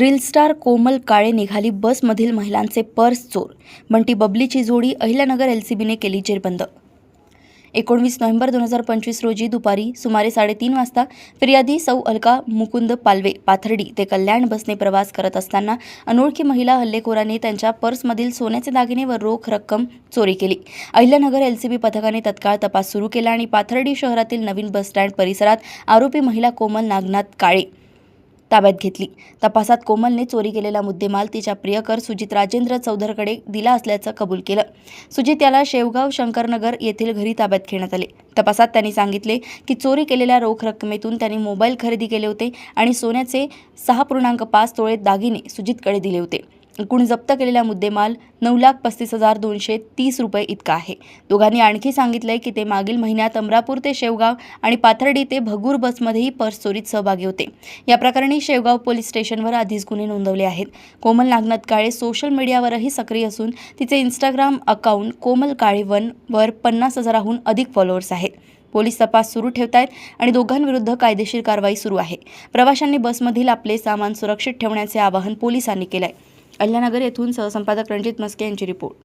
Reel star कोमल काळे निघाली बसमधील महिलांचे पर्स चोर बंटी बबलीची जोडी अहिल्यानगर एलसीबीने केली जेरबंद. एकोणवीस नोव्हेंबर दोन हजार पंचवीस रोजी दुपारी सुमारे साडेतीन वाजता फिर्यादी सौ अलका मुकुंद पालवे पाथर्डी ते कल्याण बसने प्रवास करत असताना अनोळखी महिला हल्लेखोराने त्यांच्या पर्समधील सोन्याचे दागिने व रोख रक्कम चोरी केली. अहिल्यानगर एलसीबी पथकाने तत्काळ तपास सुरू केला आणि पाथर्डी शहरातील नवीन बसस्टँड परिसरात आरोपी महिला कोमल नागनाथ काळे ताब्यात घेतली. तपासात कोमलने चोरी केलेला मुद्देमाल तिच्या प्रियकर सुजित राजेंद्र चौधरकडे दिला असल्याचं कबूल केलं. सुजित याला शेवगाव शंकरनगर येथील घरी ताब्यात घेण्यात आले. तपासात त्यांनी सांगितले की चोरी केलेल्या रोख रकमेतून त्यांनी मोबाईल खरेदी केले होते आणि सोन्याचे सहा पूर्णांक पाच तोळे दागिने सुजितकडे दिले होते. एकूण जप्त केलेला मुद्देमाल नऊ लाख पस्तीस हजार दोनशे तीस रुपये इतका आहे. दोघांनी आणखी सांगितलंय की ते मागील महिन्यात अमरापूर ते शेवगाव आणि पाथर्डी ते भगूर बसमध्येही पर्स चोरीत सहभागी होते. या प्रकरणी शेवगाव पोलीस स्टेशनवर आधीच गुन्हे नोंदवले आहेत. कोमल नागनाथ काळे सोशल मीडियावरही सक्रिय असून तिचे Instagram account Komal Kale one वर पन्नास हजाराहून अधिक फॉलोअर्स आहेत. पोलीस तपास सुरू ठेवत आहेत आणि दोघांविरुद्ध कायदेशीर कारवाई सुरू आहे. प्रवाशांनी बसमधील आपले सामान सुरक्षित ठेवण्याचे आवाहन पोलिसांनी केलं आहे अहिल्यानगर येथून सहसंपादक रणजित मस्के यांची रिपोर्ट.